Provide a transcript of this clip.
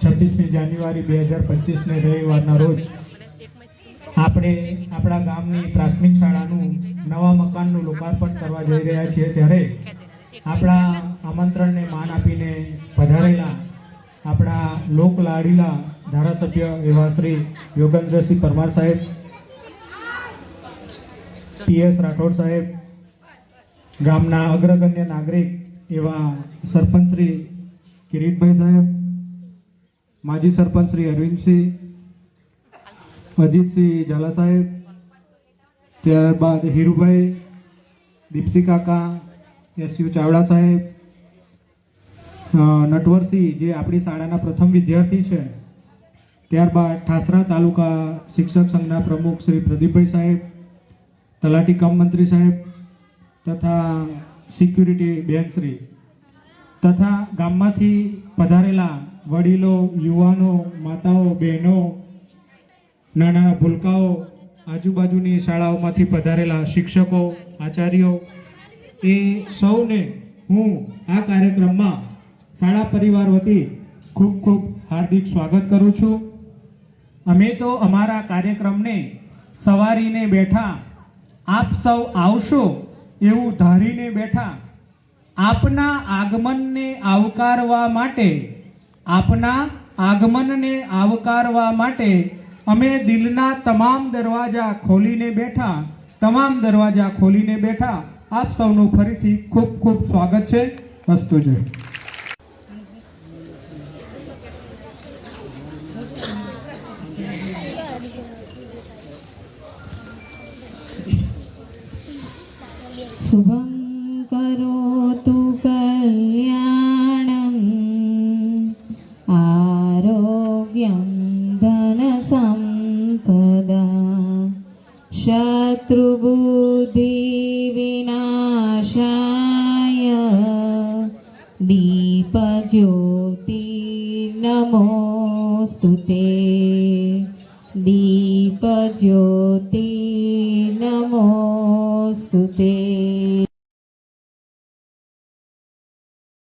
છવ્વીસમી જાન્યુઆરી બે હજાર પચીસને રવિવારના રોજ આપણે આપણા ગામની પ્રાથમિક શાળાનું નવા મકાનનું લોકાર્પણ કરવા જઈ રહ્યા છીએ ત્યારે આપણા આમંત્રણને માન આપીને પધારેલા આપણા લોક લાડીલા ધારાસભ્ય એવા શ્રી યોગેન્દ્રસિંહ પરમાર સાહેબ પીએસ રાઠોડ સાહેબ, ગામના અગ્રગણ્ય નાગરિક એવા સરપંચ શ્રી કિરીટભાઈ સાહેબ માજી સરપંચ શ્રી અરવિંદસિંહ અજીતસિંહ ઝાલા સાહેબ ત્યારબાદ હીરુભાઈ દીપસી કાકા એસયુ ચાવડા સાહેબ નટવરસિંહ જે આપણી શાળાના પ્રથમ વિદ્યાર્થી છે ત્યારબાદ ઠાસરા તાલુકા શિક્ષક સંઘના પ્રમુખ શ્રી પ્રદીપભાઈ સાહેબ, તલાટી કમ મંત્રી સાહેબ, તથા સિક્યુરિટી બેનશ્રી તથા ગામમાંથી પધારેલા વડીલો, યુવાનો, માતાઓ, બહેનો નાના ભૂલકાઓ, આજુબાજુની શાળાઓમાંથી પધારેલા શિક્ષકો, આચાર્યો, એ સૌને હું આ કાર્યક્રમમાં શાળા પરિવાર વતી ખૂબ ખૂબ હાર્દિક સ્વાગત કરું છું. અમે તો અમારા કાર્યક્રમને સવારીને બેઠા આપ સૌ આવશો એવું ધારીને બેઠા. આપના આગમનને આવકારવા માટે આપના આગમનને આવકારવા માટે અમે દિલના તમામ દરવાજા ખોલીને બેઠા, તમામ દરવાજા ખોલીને બેઠા આપ સૌનું ફરીથી ખૂબ ખૂબ સ્વાગત છે. હસ્તુ જય. शुभं ्यन्दनसम्पद शत्रुबुद्धिविनाशाय। दीपज्योतिर्नमोऽस्तु ते। दीपज्योतिर्नमोऽस्तु ते।